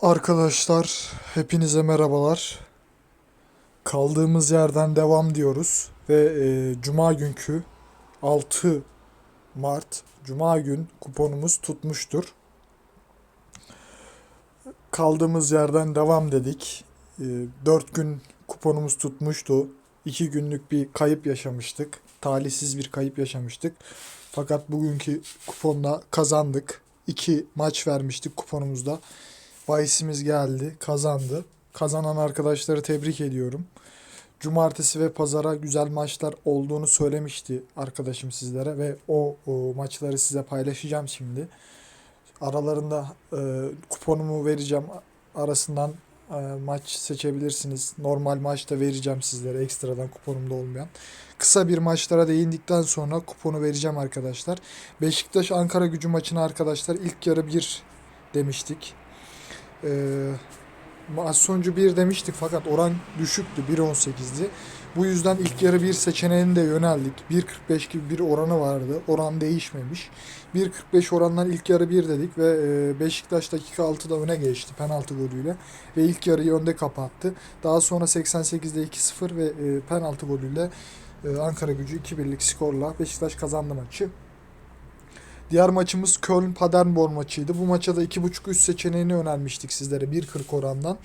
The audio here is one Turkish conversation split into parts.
Arkadaşlar hepinize merhabalar. Kaldığımız yerden devam diyoruz ve e, Cuma günkü 6 Mart Cuma gün kuponumuz tutmuştur. Kaldığımız yerden devam dedik. E, 4 gün kuponumuz tutmuştu. 2 günlük bir kayıp yaşamıştık. Talihsiz bir kayıp yaşamıştık. Fakat bugünkü kuponla kazandık. 2 maç vermiştik kuponumuzda. Bahisimiz geldi, kazandı. Kazanan arkadaşları tebrik ediyorum. Cumartesi ve pazara güzel maçlar olduğunu söylemişti arkadaşım sizlere ve o, o maçları size paylaşacağım şimdi. Aralarında e, kuponumu vereceğim. Arasından e, maç seçebilirsiniz. Normal maçta vereceğim sizlere ekstradan kuponumda olmayan. Kısa bir maçlara değindikten sonra kuponu vereceğim arkadaşlar. Beşiktaş Ankara Gücü maçına arkadaşlar ilk yarı 1 demiştik. Ee, maç sonucu 1 demiştik fakat oran düşüktü 1.18'di. Bu yüzden ilk yarı bir seçeneğine de yöneldik. 1.45 gibi bir oranı vardı. Oran değişmemiş. 1.45 orandan ilk yarı 1 dedik ve e, Beşiktaş dakika 6'da öne geçti penaltı golüyle ve ilk yarıyı önde kapattı. Daha sonra 88'de 2-0 ve e, penaltı golüyle e, Ankara Gücü 2-1'lik skorla Beşiktaş kazandı maçı. Diğer maçımız Köln Paderborn maçıydı. Bu maça da 2.5 üst seçeneğini önermiştik sizlere 1.40 orandan.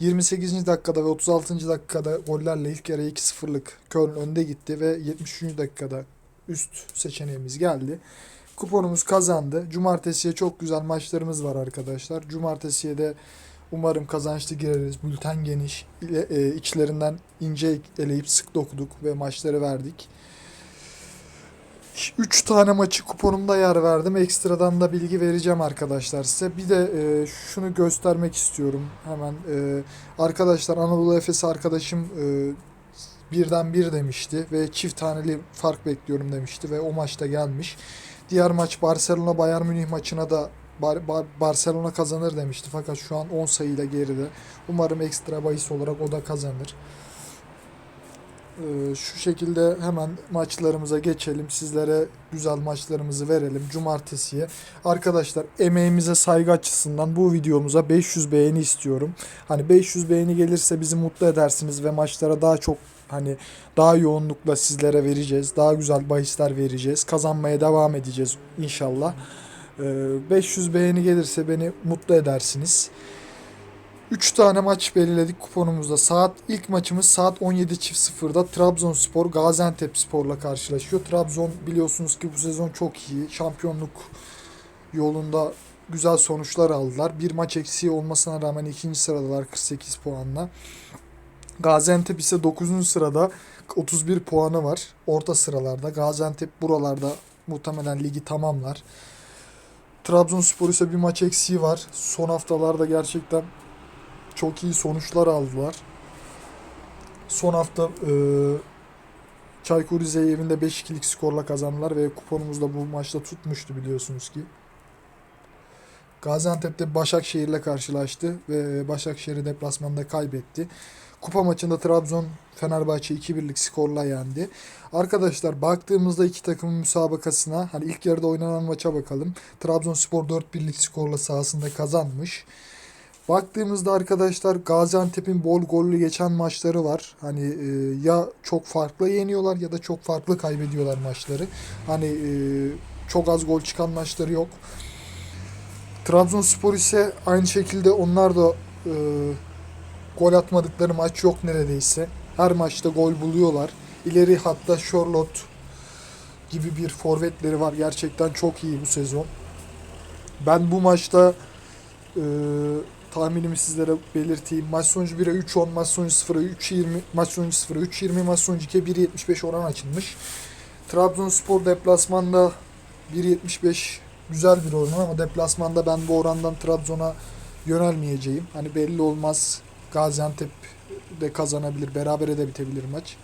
28. dakikada ve 36. dakikada gollerle ilk yarı 2-0'lık Köln önde gitti ve 73. dakikada üst seçeneğimiz geldi. Kuponumuz kazandı. Cumartesiye çok güzel maçlarımız var arkadaşlar. Cumartesiye de umarım kazançlı gireriz. Bülten geniş. İle- e, içlerinden ince eleyip sık dokuduk ve maçları verdik. 3 tane maçı kuponumda yer verdim. Ekstradan da bilgi vereceğim arkadaşlar size. Bir de e, şunu göstermek istiyorum hemen. E, arkadaşlar Anadolu Efes arkadaşım e, birden bir demişti ve çift taneli fark bekliyorum demişti ve o maçta gelmiş. Diğer maç Barcelona Bayern Münih maçına da Bar- Bar- Barcelona kazanır demişti fakat şu an 10 sayıyla geride. Umarım ekstra bahis olarak o da kazanır. Ee, şu şekilde hemen maçlarımıza geçelim. Sizlere güzel maçlarımızı verelim. Cumartesiye. Arkadaşlar emeğimize saygı açısından bu videomuza 500 beğeni istiyorum. Hani 500 beğeni gelirse bizi mutlu edersiniz ve maçlara daha çok hani daha yoğunlukla sizlere vereceğiz. Daha güzel bahisler vereceğiz. Kazanmaya devam edeceğiz inşallah. Ee, 500 beğeni gelirse beni mutlu edersiniz. 3 tane maç belirledik kuponumuzda. Saat ilk maçımız saat 17.00'da Trabzonspor Gaziantep Spor'la karşılaşıyor. Trabzon biliyorsunuz ki bu sezon çok iyi. Şampiyonluk yolunda güzel sonuçlar aldılar. Bir maç eksiği olmasına rağmen ikinci sıradalar 48 puanla. Gaziantep ise 9. sırada 31 puanı var. Orta sıralarda. Gaziantep buralarda muhtemelen ligi tamamlar. Trabzonspor ise bir maç eksiği var. Son haftalarda gerçekten çok iyi sonuçlar aldılar. Son hafta e, Çaykur Rize'yi evinde 5-2'lik skorla kazandılar ve kuponumuz da bu maçta tutmuştu biliyorsunuz ki. Gaziantep'te Başakşehir'le karşılaştı ve Başakşehir'i deplasmanda kaybetti. Kupa maçında Trabzon Fenerbahçe 2-1'lik skorla yendi. Arkadaşlar baktığımızda iki takımın müsabakasına hani ilk yarıda oynanan maça bakalım. Trabzonspor 4-1'lik skorla sahasında kazanmış. Baktığımızda arkadaşlar Gaziantep'in bol gollü geçen maçları var. Hani e, ya çok farklı yeniyorlar ya da çok farklı kaybediyorlar maçları. Hani e, çok az gol çıkan maçları yok. Trabzonspor ise aynı şekilde onlar da e, gol atmadıkları maç yok neredeyse. Her maçta gol buluyorlar. İleri hatta Charlotte gibi bir forvetleri var. Gerçekten çok iyi bu sezon. Ben bu maçta e, tahminimi sizlere belirteyim. Maç sonucu 1'e 3-10, maç sonucu 0'a 3-20, maç sonucu 0'a 3-20, maç sonucu 2'ye 1.75 oran açılmış. Trabzonspor deplasmanda 1.75 güzel bir oran ama deplasmanda ben bu orandan Trabzon'a yönelmeyeceğim. Hani belli olmaz. Gaziantep de kazanabilir, berabere de bitebilir maç.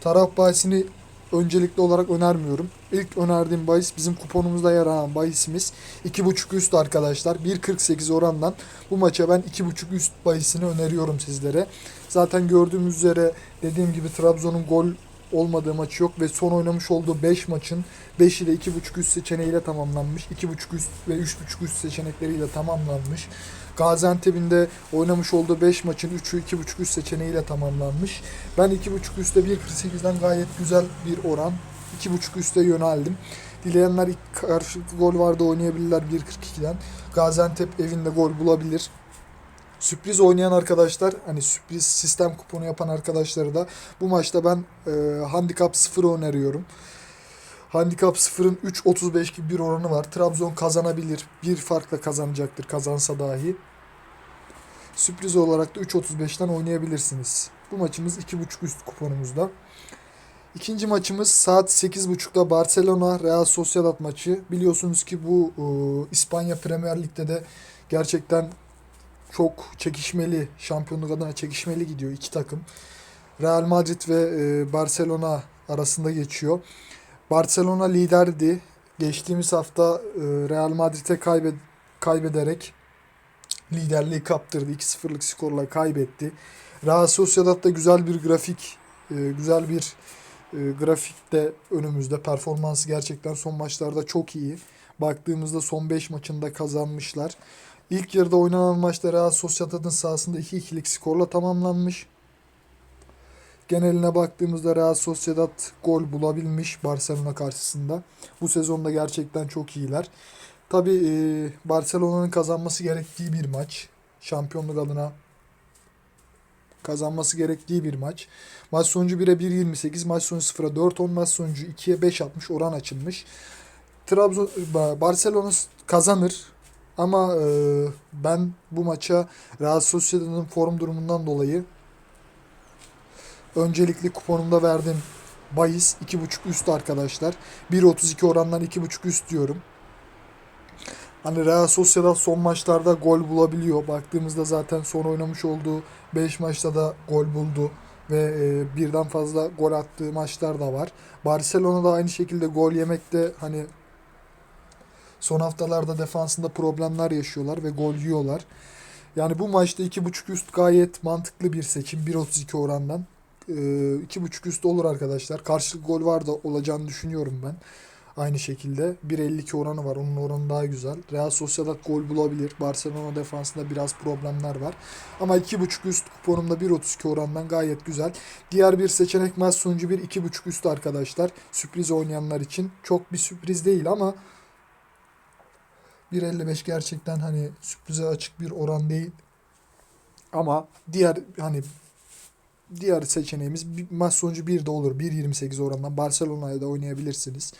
Taraf bahisini öncelikli olarak önermiyorum. İlk önerdiğim bahis bizim kuponumuzda yer alan bahisimiz 2.5 üst arkadaşlar. 1.48 orandan bu maça ben 2.5 üst bahisini öneriyorum sizlere. Zaten gördüğümüz üzere dediğim gibi Trabzon'un gol olmadığı maçı yok ve son oynamış olduğu 5 maçın 5 ile 2.5 üst seçeneğiyle tamamlanmış. 2.5 üst ve 3.5 üst seçenekleriyle tamamlanmış. Gaziantep'in de oynamış olduğu 5 maçın 3'ü 2.5 üst seçeneğiyle tamamlanmış. Ben 2.5 üstte 1.48'den gayet güzel bir oran. 2.5 üste yöneldim. Dileyenler ilk karşılıklı gol vardı oynayabilirler 1.42'den. Gaziantep evinde gol bulabilir. Sürpriz oynayan arkadaşlar hani sürpriz sistem kuponu yapan arkadaşları da bu maçta ben e, handikap 0 öneriyorum. Handikap 0'ın 3.35 gibi bir oranı var. Trabzon kazanabilir. Bir farkla kazanacaktır kazansa dahi. Sürpriz olarak da 3.35'ten oynayabilirsiniz. Bu maçımız 2.5 üst kuponumuzda. İkinci maçımız saat 8.30'da Barcelona Real Sociedad maçı. Biliyorsunuz ki bu e, İspanya Premier Lig'de de gerçekten çok çekişmeli, şampiyonluk adına çekişmeli gidiyor iki takım. Real Madrid ve e, Barcelona arasında geçiyor. Barcelona liderdi. Geçtiğimiz hafta e, Real Madrid'e kaybed kaybederek liderliği kaptırdı. 2-0'lık skorla kaybetti. Real Sociedad da güzel bir grafik, e, güzel bir e, grafik de önümüzde. Performansı gerçekten son maçlarda çok iyi. Baktığımızda son 5 maçında kazanmışlar. İlk yarıda oynanan maçta Real Sociedad'ın sahasında 2-2'lik skorla tamamlanmış. Geneline baktığımızda Real Sociedad gol bulabilmiş Barcelona karşısında. Bu sezonda gerçekten çok iyiler. Tabi Barcelona'nın kazanması gerektiği bir maç. Şampiyonluk adına kazanması gerektiği bir maç. Maç sonucu 1'e 1.28, maç sonucu 0'a 4.10, maç sonucu 2'ye 5.60 oran açılmış. Trabzon Barcelona kazanır ama e, ben bu maça Real Sociedad'ın form durumundan dolayı öncelikli kuponumda verdim. Bayis 2.5 üst arkadaşlar. 1.32 orandan 2.5 üst diyorum. Hani Real Sociedad son maçlarda gol bulabiliyor. Baktığımızda zaten son oynamış olduğu 5 maçta da gol buldu ve e, birden fazla gol attığı maçlar da var. Barcelona da aynı şekilde gol yemekte hani son haftalarda defansında problemler yaşıyorlar ve gol yiyorlar. Yani bu maçta 2.5 üst gayet mantıklı bir seçim 1.32 orandan. E, 2.5 üst olur arkadaşlar. Karşılık gol var da olacağını düşünüyorum ben. Aynı şekilde 1.52 oranı var. Onun oranı daha güzel. Real Sociedad gol bulabilir. Barcelona defansında biraz problemler var. Ama 2.5 üst kuponumda 1.32 orandan gayet güzel. Diğer bir seçenek maç sonucu bir 2.5 üst arkadaşlar. Sürpriz oynayanlar için. Çok bir sürpriz değil ama 1.55 gerçekten hani sürprize açık bir oran değil. Ama diğer hani diğer seçeneğimiz maç sonucu 1 de olur. 1.28 orandan Barcelona'ya da oynayabilirsiniz.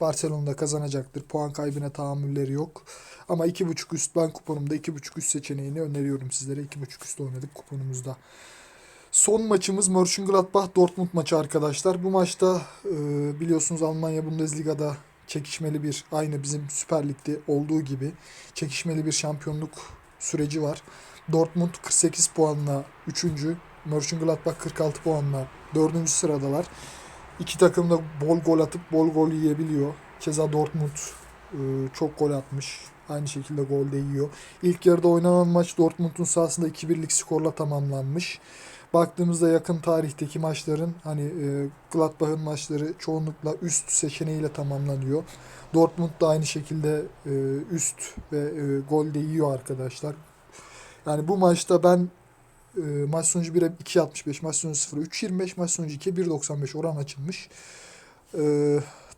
Barcelona kazanacaktır. Puan kaybına tahammülleri yok. Ama 2.5 üst ben kuponumda 2.5 üst seçeneğini öneriyorum sizlere. 2.5 üst oynadık kuponumuzda. Son maçımız Mönchengladbach Dortmund maçı arkadaşlar. Bu maçta e, biliyorsunuz Almanya Bundesliga'da çekişmeli bir aynı bizim Süper Lig'de olduğu gibi çekişmeli bir şampiyonluk süreci var. Dortmund 48 puanla 3. Mönchengladbach 46 puanla 4. sıradalar. İki takım da bol gol atıp bol gol yiyebiliyor. Keza Dortmund e, çok gol atmış. Aynı şekilde gol de yiyor. İlk yarıda oynanan maç Dortmund'un sahasında 2-1'lik skorla tamamlanmış. Baktığımızda yakın tarihteki maçların hani e, Gladbach'ın maçları çoğunlukla üst seçeneğiyle tamamlanıyor. Dortmund da aynı şekilde e, üst ve e, gol de yiyor arkadaşlar. Yani bu maçta ben e, maç sonucu 1'e 2.65, maç sonucu 0'a 3.25, maç sonucu 2'ye 1.95 oran açılmış. E,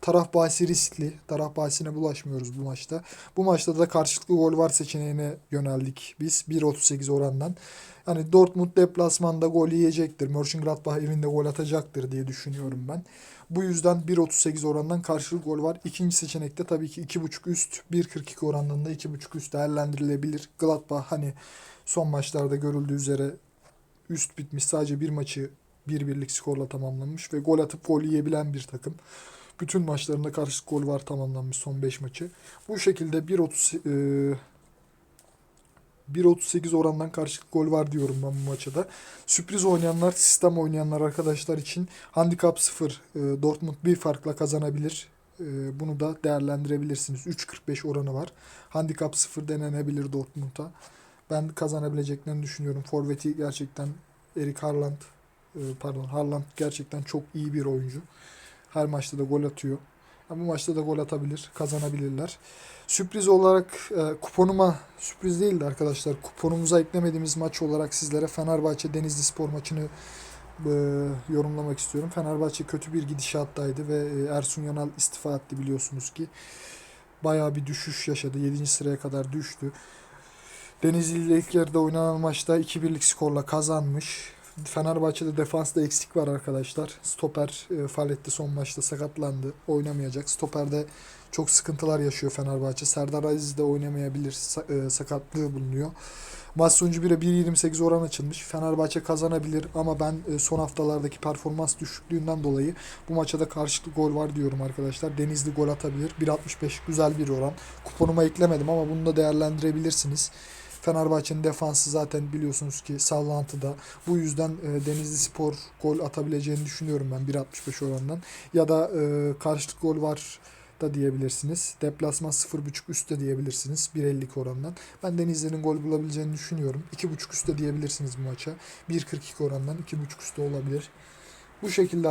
taraf bahsi riskli. Taraf bahsine bulaşmıyoruz bu maçta. Bu maçta da karşılıklı gol var seçeneğine yöneldik biz. 1.38 orandan. Yani Dortmund deplasmanda gol yiyecektir. Mönchengladbach evinde gol atacaktır diye düşünüyorum ben. Bu yüzden 1.38 orandan karşılıklı gol var. İkinci seçenekte tabii ki 2.5 üst, 1.42 orandan da 2.5 üst değerlendirilebilir. Gladbach hani son maçlarda görüldüğü üzere üst bitmiş. Sadece bir maçı bir birlik skorla tamamlanmış ve gol atıp gol yiyebilen bir takım. Bütün maçlarında karşı gol var tamamlanmış son 5 maçı. Bu şekilde 1.30 e, 1.38 orandan karşılık gol var diyorum ben bu maça da. Sürpriz oynayanlar, sistem oynayanlar arkadaşlar için handikap 0 e, Dortmund bir farkla kazanabilir. E, bunu da değerlendirebilirsiniz. 3.45 oranı var. Handikap 0 denenebilir Dortmund'a. Ben kazanabileceklerini düşünüyorum. Forvet'i gerçekten Erik Haaland e, pardon Haaland gerçekten çok iyi bir oyuncu. Her maçta da gol atıyor. Bu maçta da gol atabilir, kazanabilirler. Sürpriz olarak e, kuponuma sürpriz değildi arkadaşlar. Kuponumuza eklemediğimiz maç olarak sizlere Fenerbahçe Denizli Spor maçını e, yorumlamak istiyorum. Fenerbahçe kötü bir gidişattaydı ve e, Ersun Yanal istifa etti biliyorsunuz ki. Bayağı bir düşüş yaşadı. 7. sıraya kadar düştü. Denizli ile ilk yarıda oynanan maçta 2-1'lik skorla kazanmış. Fenerbahçe'de defansta eksik var arkadaşlar. Stoper e, Faletti son maçta sakatlandı. Oynamayacak. Stoperde çok sıkıntılar yaşıyor Fenerbahçe. Serdar Aziz de oynamayabilir. E, sakatlığı bulunuyor. Maç sonucu 1'e 1.28 oran açılmış. Fenerbahçe kazanabilir ama ben e, son haftalardaki performans düşüklüğünden dolayı bu maça da karşılıklı gol var diyorum arkadaşlar. Denizli gol atabilir. 1.65 güzel bir oran. Kuponuma eklemedim ama bunu da değerlendirebilirsiniz. Fenerbahçe'nin defansı zaten biliyorsunuz ki sallantıda. Bu yüzden e, Denizli Spor gol atabileceğini düşünüyorum ben 1.65 orandan. Ya da e, karşılık gol var da diyebilirsiniz. Deplasman 0.5 üstte diyebilirsiniz 1.52 orandan. Ben Denizli'nin gol bulabileceğini düşünüyorum. 2.5 üstte diyebilirsiniz bu maça. 1.42 orandan 2.5 üstte olabilir. Bu şekilde